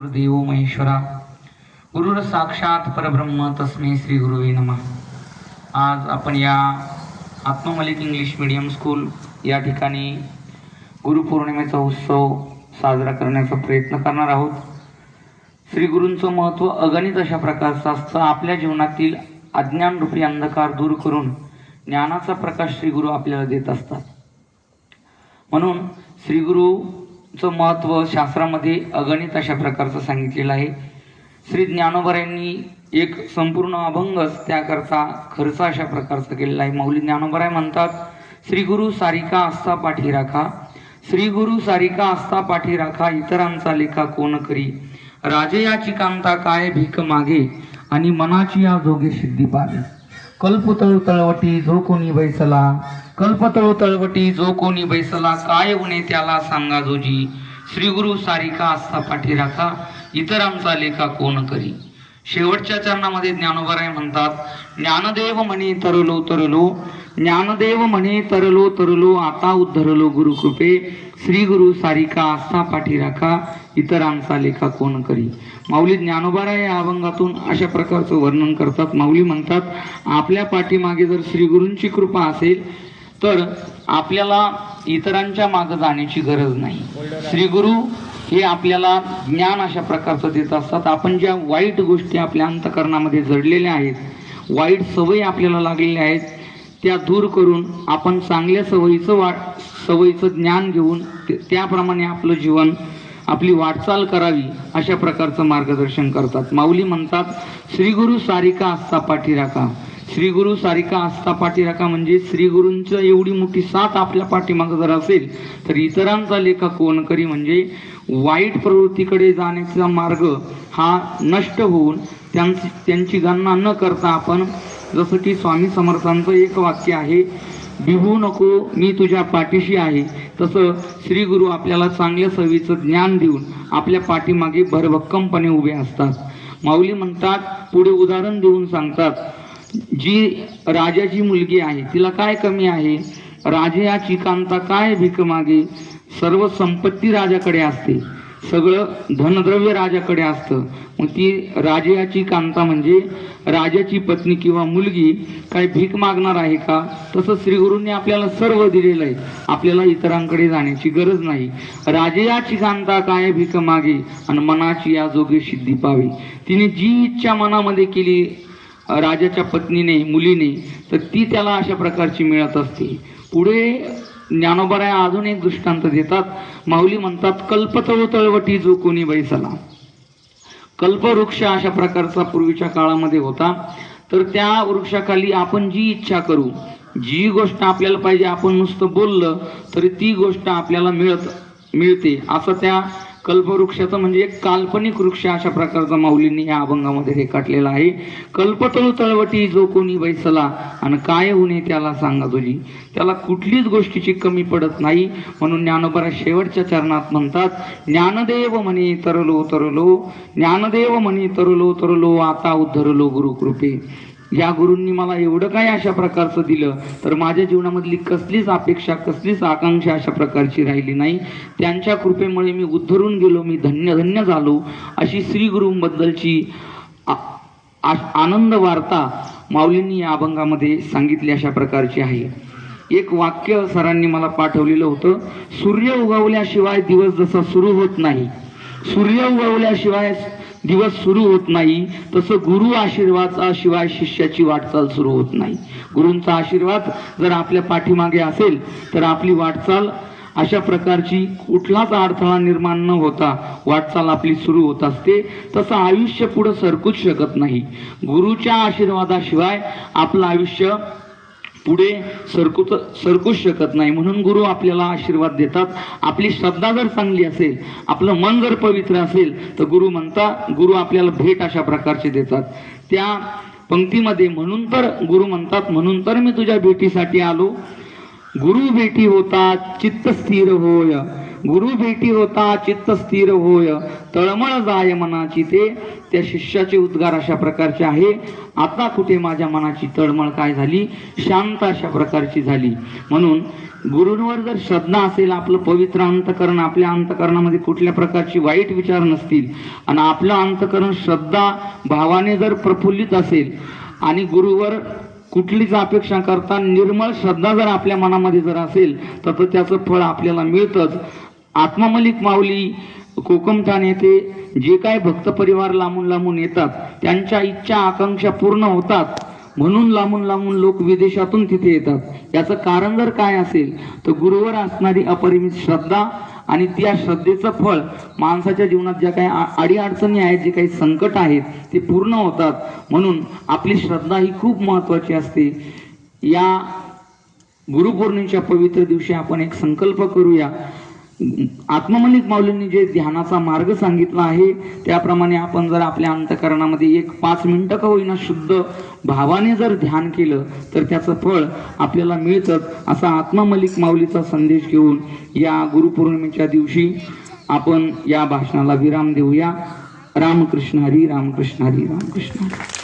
गुरुदेव महेश्वरा गुरुर साक्षात परब्रह्म तस्मे श्री गुरुवे नमः. आज आपण या आत्ममलिक इंग्लिश मीडियम स्कूल या ठिकाणी गुरुपौर्णिमेचा उत्सव साजरा करण्याचा प्रयत्न करणार आहोत. श्री गुरूंचं महत्त्व अगणित अशा प्रकारचं असतं आपल्या जीवनातील अज्ञानरूपी अंधकार दूर करून ज्ञानाचा प्रकाश श्री गुरु आपल्याला देत असतात. म्हणून श्री चं महत्त्व शास्त्रामध्ये अगणित अशा प्रकारचं सांगितलेलं आहे. श्री ज्ञानोबरायांनी एक संपूर्ण अभंगच त्याकरता खर्च अशा प्रकारचा केलेला आहे. माऊली ज्ञानोबराय म्हणतात श्री गुरु सारिका असता पाठी राखा. श्री गुरु सारिका असता पाठी राखा इतरांचा लेखा कोण करी? राजयाची कांता काय भीक मागे? आणि मनाची या जोगे सिद्धी पावे. कल्पतळू तळवटी जो कोणी बैसला. कल्पतळू तळवटी जो कोणी बैसला. काय उणे त्याला सांगा जोजी. श्री गुरु सारिका आस्था पाठी राखा इतरांचा लेखा कोण करी? शेवटच्या चरणामध्ये ज्ञानोबराय म्हणतात ज्ञानदेव म्हणे तरलो तरलो. ज्ञानदेव म्हणे तरलो तरलो आता उद्धरलो गुरुकृपे. श्री गुरु सारिका आस्था पाठी राखा इतरांचा लेखा कोण करी? माऊली ज्ञानोबारा या अभंगातून अशा प्रकारचं वर्णन करतात. माऊली म्हणतात आपल्या पाठीमागे जर श्रीगुरूंची कृपा असेल तर आपल्याला इतरांच्या मागे जाण्याची गरज नाही. श्री गुरु हे आपल्याला ज्ञान अशा प्रकारचं देत असतात. आपण ज्या वाईट गोष्टी आपल्या अंतकरणामध्ये जडलेल्या आहेत वाईट सवयी आपल्याला लागलेल्या आहेत त्या दूर करून आपण चांगल्या सवयीचं वा सवयीचं ज्ञान घेऊन त्याप्रमाणे आपलं जीवन आपली वाटचाल करावी अशा प्रकारचं मार्गदर्शन करतात. माऊली म्हणतात श्री गुरु सारिका आस्था पाठीराखा श्रीगुरु सारिका आस्था पाठीराखा म्हणजे श्रीगुरूंचं एवढी मोठी साथ आपल्या पाठीमागं जर असेल तर इतरांचा लेखा कोण करी म्हणजे वाईट प्रवृत्तीकडे जाण्याचा मार्ग हा नष्ट होऊन त्यांची त्यांची गणना न करता आपण जसं की स्वामी समर्थांचं एक वाक्य आहे बिहू नको मी तुझ्या पाठीशी आहे. तसं श्री गुरु आपल्याला चांगल्या सवीचं ज्ञान देऊन आपल्या पाठीमागे भरभक्कमपणे उभे असतात. माऊली म्हणतात पुढे उदाहरण देऊन सांगतात जी राजाची मुलगी आहे तिला काय कमी आहे? राजे या चिकांता काय भीक मागे? सर्व संपत्ती राजाकडे असते. सगळं धनद्रव्य राजाकडे असतं. मग ती राजाची कांता म्हणजे राजाची पत्नी किंवा मुलगी काय भीक मागणार आहे का? तसं श्रीगुरूंनी आपल्याला सर्व दिलेलं आहे. आपल्याला इतरांकडे जाण्याची गरज नाही. राजयाची कांता काय भीक मागे? आणि मनाची या जोगे सिद्धी पावी. तिने जी इच्छा मनामध्ये केली राजाच्या पत्नीने मुलीने तर ती त्याला अशा प्रकारची मिळत असते. पुढे ज्ञानोबराया अजून एक दृष्टांत देतात. माऊली म्हणतात कल्पतळ तळवटी जो कोणी बैसला. कल्पवृक्ष अशा प्रकारचा पूर्वीच्या काळामध्ये होता. तर त्या वृक्षाखाली आपण जी इच्छा करू जी गोष्ट आपल्याला पाहिजे आपण नुसतं बोललं तरी ती गोष्ट आपल्याला मिळत मिळते. असं त्या कल्पवृक्षाचं म्हणजे एक काल्पनिक वृक्ष अशा प्रकारचा माऊलींनी या अभंगामध्ये रेखाटलेला आहे. कल्पतळू तळवटी जो कोणी बैसला आणि काय होणे त्याला सांगा तुझी त्याला कुठलीच गोष्टीची कमी पडत नाही. म्हणून ज्ञानोबरा शेवटच्या चरणात म्हणतात ज्ञानदेव म्हणे तरलो तरलो ज्ञानदेव म्हणे तरलो तरलो आता उद्धरलो गुरुकृपे. या गुरूंनी मला एवढं काय अशा प्रकारचं दिलं? तर माझ्या जीवनामधली कसलीच अपेक्षा कसलीच आकांक्षा अशा प्रकारची राहिली नाही. त्यांच्या कृपेमुळे मी उद्धरून गेलो मी धन्य धन्य झालो. अशी श्री गुरूंबद्दलची आ- आ- आनंद वार्ता माऊलींनी या अभंगामध्ये सांगितली अशा प्रकारची आहे. एक वाक्य सरांनी मला पाठवलेलं होतं सूर्य उगवल्याशिवाय दिवस जसा सुरू होत नाही सूर्य उगवल्याशिवाय दिवस सुरू होत नाही तसं गुरु आशीर्वादाशिवाय शिष्याची वाटचाल सुरू होत नाही. गुरूंचा आशीर्वाद जर आपल्या पाठीमागे असेल तर आपली वाटचाल अशा प्रकारची कुठलाच अडथळा निर्माण न होता वाटचाल आपली सुरू होत असते. तसं आयुष्य पुढे सरकूच शकत नाही. गुरुच्या आशीर्वादाशिवाय आपलं आयुष्य पुढे सरकू सरकूच शकत नाही. म्हणून गुरु आपल्याला आशीर्वाद देतात. आपली श्रद्धा जर चांगली असेल आपलं मन जर पवित्र असेल तर गुरु म्हणता गुरु आपल्याला भेट अशा प्रकारचे देतात. त्या पंक्तीमध्ये म्हणून तर गुरु म्हणतात म्हणून तर मी तुझ्या भेटीसाठी आलो. गुरु भेटी होता चित्त स्थिर होय. गुरु भेटी होता चित्त स्थिर होय तळमळ जाय मनाची ते. त्या शिष्याचे उद्गार अशा प्रकारचे आहे. आता कुठे माझ्या मनाची तळमळ काय झाली? शांत अशा प्रकारची झाली. म्हणून गुरूंवर जर श्रद्धा असेल आपलं पवित्र अंतकरण आपल्या अंतकरणामध्ये कुठल्या प्रकारची वाईट विचार नसतील. आणि आपलं अंतकरण श्रद्धा भावाने जर प्रफुल्लित असेल आणि गुरुवर कुठलीच अपेक्षा करता निर्मळ श्रद्धा जर आपल्या मनामध्ये जर असेल तर त्याचं फळ आपल्याला मिळतंच. आत्मामलिक माऊली कोकमठाण येथे जे काय भक्त परिवार लांबून लांबून येतात त्यांच्या इच्छा आकांक्षा पूर्ण होतात म्हणून लांबून लांबून लोक विदेशातून तिथे येतात. याचं कारण जर काय असेल तर गुरुवर असणारी अपरिमित श्रद्धा आणि त्या श्रद्धेचं फळ माणसाच्या जीवनात ज्या काही अडीअडचणी आहेत जे काही संकट आहेत ते पूर्ण होतात. म्हणून आपली श्रद्धा ही खूप महत्वाची असते. या गुरुपौर्णिमेच्या पवित्र दिवशी आपण एक संकल्प करूया. आत्ममलिक माऊलींनी जे ध्यानाचा मार्ग सांगितला आहे त्याप्रमाणे आपण जर आपल्या अंतकरणामध्ये एक पाच मिनिटं का होईना शुद्ध भावाने जर ध्यान केलं तर त्याचं फळ आपल्याला मिळतंच असा आत्ममलिक माऊलीचा संदेश घेऊन या गुरुपौर्णिमेच्या दिवशी आपण या भाषणाला विराम देऊया. रामकृष्ण हरी रामकृष्ण हरी रामकृष्ण हरी.